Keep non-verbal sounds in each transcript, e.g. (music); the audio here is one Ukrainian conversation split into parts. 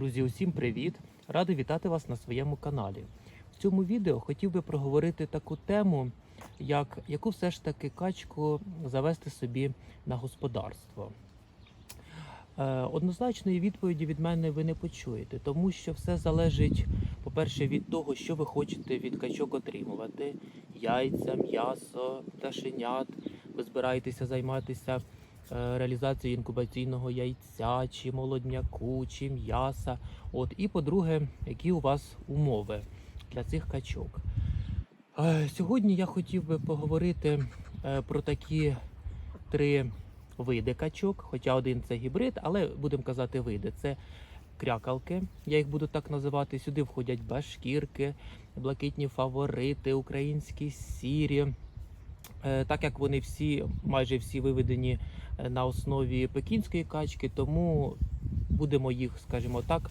Друзі, усім привіт! Радий вітати вас на своєму каналі. В цьому відео хотів би проговорити таку тему, як яку все ж таки качку завести собі на господарство. Е, Однозначної відповіді від мене ви не почуєте, тому що все залежить, по-перше, від того, що ви хочете від качок отримувати: яйця, м'ясо, пташенят. Ви збираєтеся займатися е, реалізацією інкубаційного яйця, чи молодняку, чи м'яса. От і по-друге, які у вас умови для цих качок. Е, Сьогодні я хотів би поговорити е, про такі три види качок, хоча один це гібрид, але будемо казати види. Це крякалки, я їх буду так називати. Сюди входять башкірки, блакитні фаворити, українські сірі. Е, Так як вони всі, майже всі виведені е, на основі пекінської качки, тому будемо їх, скажімо так,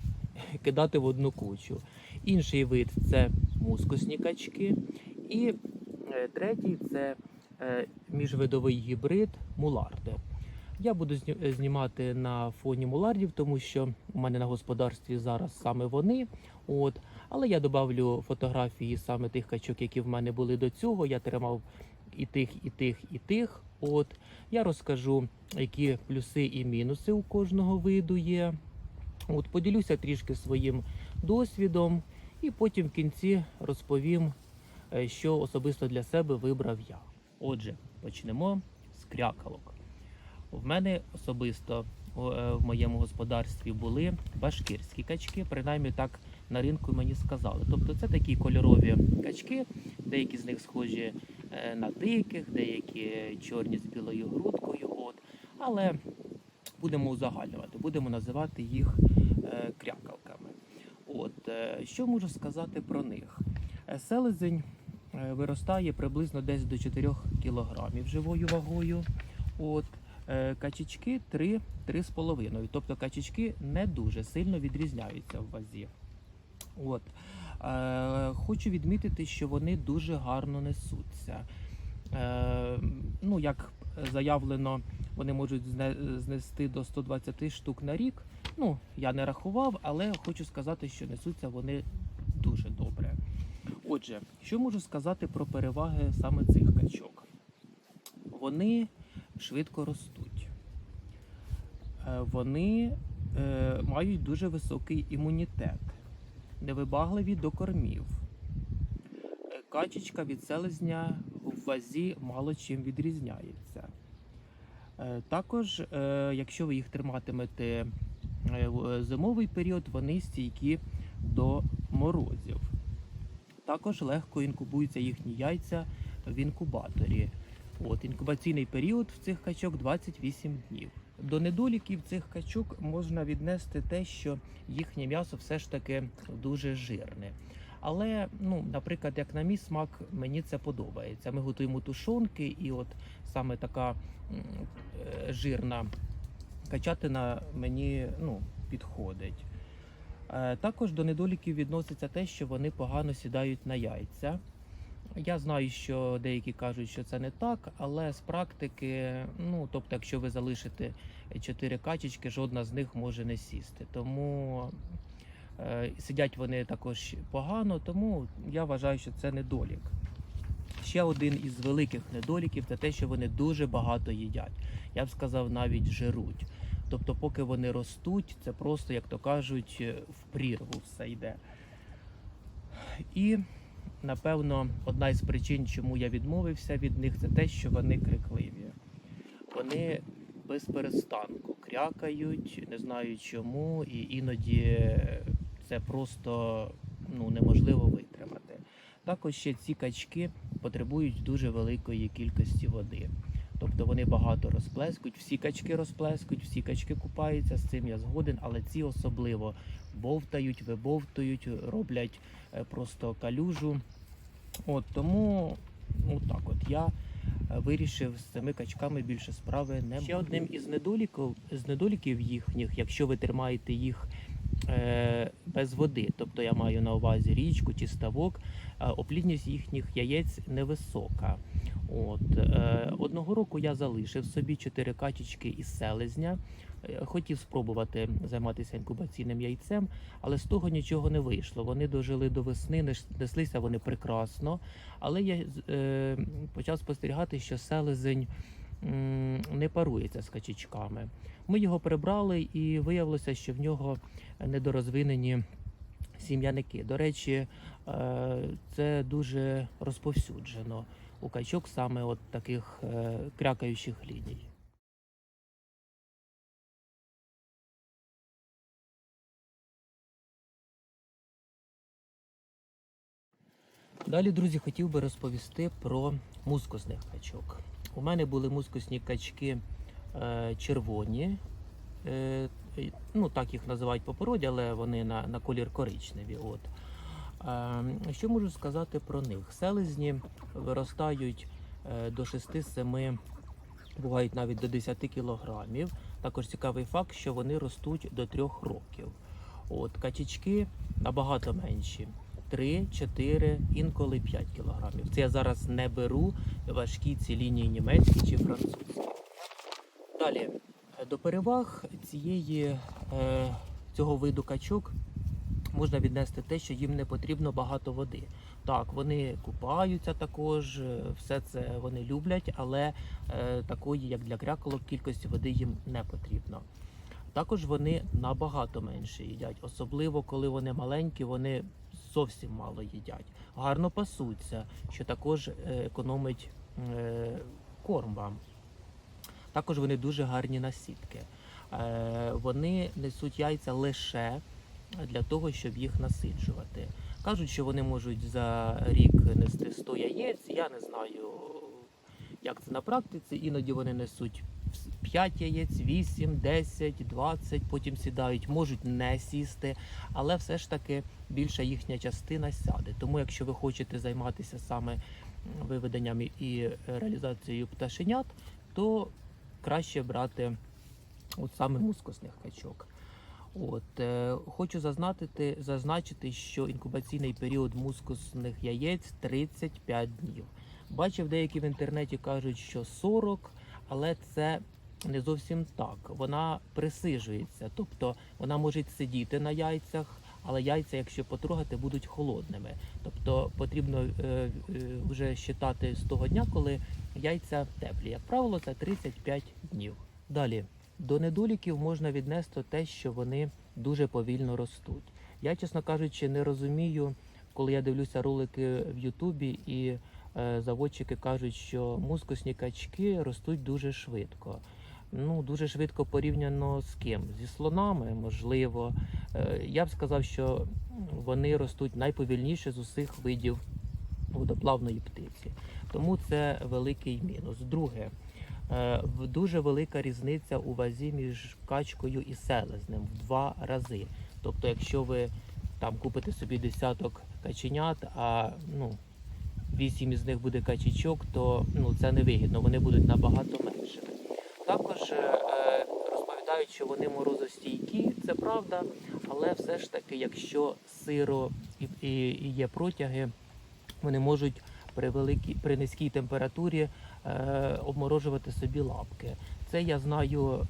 (laughs) кидати в одну кучу. Інший вид це мускусні качки. І е, третій це міжвидовий гібрид муларди. Я буду е, знімати на фоні мулардів, тому що у мене на господарстві зараз саме вони. От. Але я добавлю фотографії саме тих качок, які в мене були до цього. Я тримав і тих, і тих, і тих. От. Я розкажу, які плюси і мінуси у кожного виду є. От, поділюся трішки своїм досвідом, і потім в кінці розповім, е, що особисто для себе вибрав я. Отже, почнемо з крякалок. В мене особисто е, в моєму господарстві були башкирські качки, принаймні так на ринку мені сказали. Тобто це такі кольорові качки, деякі з них схожі е, на диких, деякі чорні з білою грудкою. От. Але будемо узагальнювати, будемо називати їх е, крякалками. От, що можу сказати про них? Селезень виростає приблизно десь до 4 кг живою вагою. От, качечки 3-3,5. Тобто качечки не дуже сильно відрізняються в вазі. От. Е, хочу відмітити, що вони дуже гарно несуться. Е, ну, як заявлено, вони можуть знести до 120 штук на рік. Ну, я не рахував, але хочу сказати, що несуться вони дуже добре. Отже, що можу сказати про переваги саме цих качок? Вони швидко ростуть. Е, Вони е, мають дуже високий імунітет, невибагливі до кормів. Е, Качечка від селезня в вазі мало чим відрізняється. Також, якщо ви їх триматимете в зимовий період, вони стійкі до морозів. Також легко інкубуються їхні яйця в інкубаторі. От, інкубаційний період в цих качок 28 днів. До недоліків цих качок можна віднести те, що їхнє м'ясо все ж таки дуже жирне. Але, ну, наприклад, як на мій смак, мені це подобається. Ми готуємо тушонки, і от саме така е, жирна качатина мені ну, підходить. Е, Також до недоліків відноситься те, що вони погано сідають на яйця. Я знаю, що деякі кажуть, що це не так, але з практики, ну тобто, якщо ви залишите чотири качечки, жодна з них може не сісти. Тому е, сидять вони також погано, тому я вважаю, що це недолік. Ще один із великих недоліків це те, що вони дуже багато їдять. Я б сказав, навіть жируть. Тобто, поки вони ростуть, це просто, як то кажуть, в прірву все йде. І напевно, одна із причин, чому я відмовився від них, це те, що вони крикливі. Вони без перестанку крякають, не знаю чому, і іноді це просто ну, неможливо витримати. Також ще ці качки потребують дуже великої кількості води. Тобто вони багато розплескують, всі качки розплескують, всі качки купаються, з цим я згоден, але ці особливо бовтають, вибовтують, роблять е, просто калюжу. От тому, ну так от я е, вирішив з цими качками більше справи не Ще одним із недоліків, з недоліків їхніх, якщо ви тримаєте їх е, без води, тобто я маю на увазі річку чи ставок, оплідність їхніх яєць невисока. От, е, одного року я залишив собі чотири качечки із селезня. е, хотів спробувати займатися інкубаційним яйцем, але з того нічого не вийшло. Вони дожили до весни, неслися вони прекрасно. Але я е, почав спостерігати, що селезень не парується з качечками. Ми його прибрали, і виявилося, що в нього недорозвинені сім'яники. До речі, е, це дуже розповсюджено у качок саме от таких е, крякаючих ліній. Далі, друзі, хотів би розповісти про мускусних качок. У мене були мускусні качки е, червоні, е, ну так їх називають по породі, але вони на, на колір коричневі. От. Е, що можу сказати про них? Селезні виростають е, до 6-7, бувають навіть до 10 кілограмів. Також цікавий факт, що вони ростуть до 3 років. От, качечки набагато менші. 3, 4, інколи 5 кілограмів. Це я зараз не беру важкі ці лінії німецькі чи французькі. Далі, до переваг цієї, е, цього виду качок можна віднести те, що їм не потрібно багато води. Так, вони купаються також, е, все це вони люблять, але е, такої, як для кряколок, кількості води їм не потрібно. Також вони набагато менше їдять, особливо коли вони маленькі, вони зовсім мало їдять. Гарно пасуться, що також е, економить е, корм вам. Також вони дуже гарні на сітки. Е, Вони несуть яйця лише для того, щоб їх насиджувати. Кажуть, що вони можуть за рік нести 100 яєць. Я не знаю, як це на практиці. Іноді вони несуть 5 яєць, 8, 10, 20, потім сідають, можуть не сісти, але все ж таки більша їхня частина сяде. Тому, якщо ви хочете займатися саме виведенням і реалізацією пташенят, то краще брати от саме мускусних качок. От е, хочу зазначити, зазначити, що інкубаційний період мускусних яєць 35 днів. Бачив, деякі в інтернеті кажуть, що 40, але це не зовсім так. Вона присижується, тобто вона може сидіти на яйцях, але яйця, якщо потрогати, будуть холодними. Тобто потрібно е, е, вже считати з того дня, коли яйця теплі. Як правило, це 35 днів. Далі до недоліків можна віднести те, що вони дуже повільно ростуть. Я, чесно кажучи, не розумію, коли я дивлюся ролики в Ютубі і заводчики кажуть, що мускусні качки ростуть дуже швидко. Ну, дуже швидко порівняно з ким? Зі слонами, можливо. Е, я б сказав, що вони ростуть найповільніше з усіх видів водоплавної птиці. Тому це великий мінус. Друге, е, дуже велика різниця у вазі між качкою і селезнем в два рази. Тобто, якщо ви там купите собі десяток каченят, а ну, вісім із них буде качечок, то ну, це невигідно, вони будуть набагато меншими. Також е, е, розповідають, що вони морозостійкі, це правда, але все ж таки, якщо сиро і, і, і є протяги, вони можуть при великій при низькій температурі е, обморожувати собі лапки. Це я знаю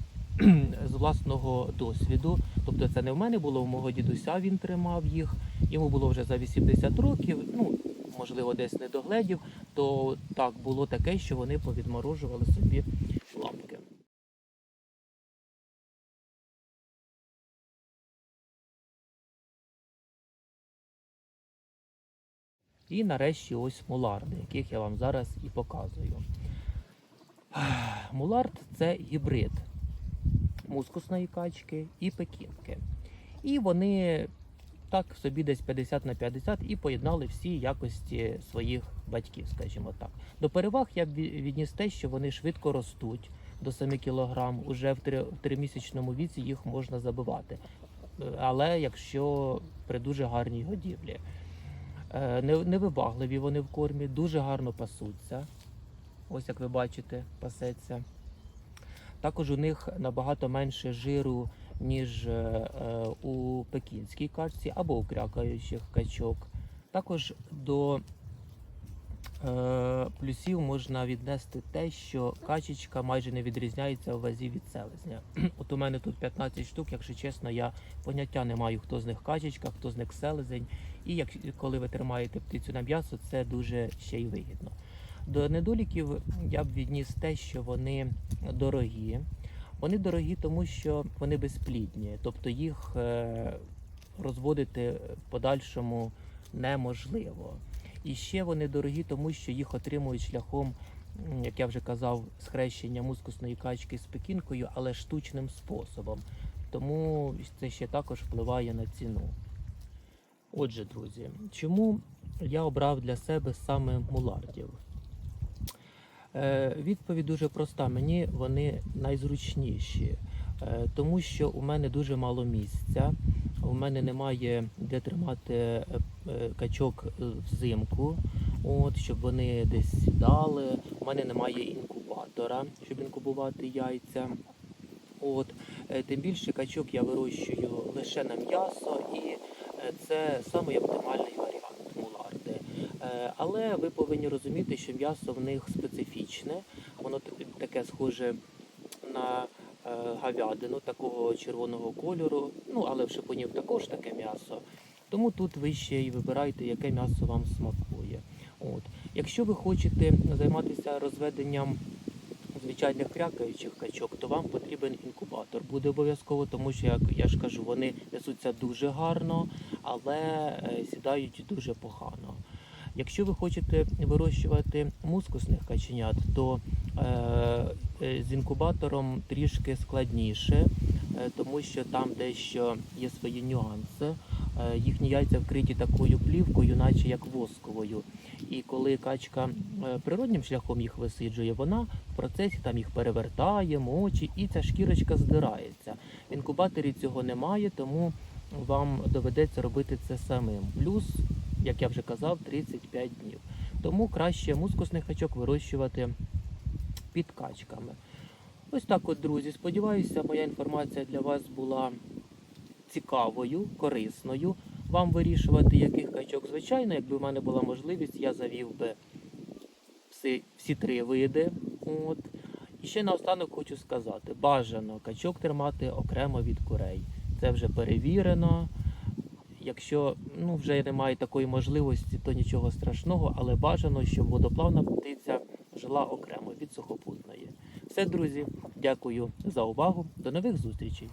з власного досвіду. Тобто це не в мене було, у мого дідуся він тримав їх, йому було вже за 80 років, ну можливо, десь не догледів, то так було таке, що вони повідморожували собі лапки. І нарешті ось муларди, яких я вам зараз і показую. Мулард це гібрид мускусної качки і пекінки. І вони так собі десь 50 на 50 і поєднали всі якості своїх батьків, скажімо так. До переваг я б відніс те, що вони швидко ростуть до 7 кг. Уже в тримісячному віці їх можна забивати. Е, Але якщо при дуже гарній годівлі. Е, Невибагливі вони в кормі, дуже гарно пасуться. Ось як ви бачите, пасеться. Також у них набагато менше жиру, ніж е, е, у пекінській качці або у крякаючих качок. Також до Е, Плюсів можна віднести те, що качечка майже не відрізняється у вазі від селезня. (clears throat) От у мене тут 15 штук, якщо чесно, я поняття не маю, хто з них качечка, хто з них селезень. І як коли ви тримаєте птицю на м'ясо, це дуже ще й вигідно. До недоліків я б відніс те, що вони дорогі. Вони дорогі, тому що вони безплідні, тобто їх е, розводити в подальшому неможливо. І ще вони дорогі, тому що їх отримують шляхом, як я вже казав, схрещення мускусної качки з пекінкою, але штучним способом. Тому це ще також впливає на ціну. Отже, друзі, чому я обрав для себе саме мулардів? Е, відповідь дуже проста. Мені вони найзручніші, е, тому що у мене дуже мало місця. У мене немає де тримати е, качок взимку, от, щоб вони десь сідали. У мене немає інкубатора, щоб інкубувати яйця. От, тим більше качок я вирощую лише на м'ясо, і це самий оптимальний варіант муларди. Але ви повинні розуміти, що м'ясо в них специфічне, воно таке схоже на е, говядину такого червоного кольору. Ну, але в шипунів також таке м'ясо. Тому тут ви ще й вибирайте, яке м'ясо вам смакує. От. Якщо ви хочете займатися розведенням звичайних крякаючих качок, то вам потрібен інкубатор. Буде обов'язково, тому що, як я ж кажу, вони несуться дуже гарно, але е, сідають дуже погано. Якщо ви хочете вирощувати мускусних каченят, то е, е, з інкубатором трішки складніше, е, тому що там дещо є свої нюанси. Їхні яйця вкриті такою плівкою, наче як восковою. І коли качка природнім шляхом їх висиджує, вона в процесі там їх перевертає, мочі, і ця шкірочка здирається. В інкубаторі цього немає, тому вам доведеться робити це самим. Плюс, як я вже казав, 35 днів. Тому краще мускусних качок вирощувати під качками. Ось так от, друзі. Сподіваюся, моя інформація для вас була цікавою, корисною. Вам вирішувати, яких качок. Звичайно, якби в мене була можливість, я завів би всі, всі три види. От. І ще наостанок хочу сказати: бажано качок тримати окремо від курей. Це вже перевірено. Якщо ну, вже немає такої можливості, то нічого страшного, але бажано, щоб водоплавна птиця жила окремо від сухопутної. Все, друзі, дякую за увагу. До нових зустрічей.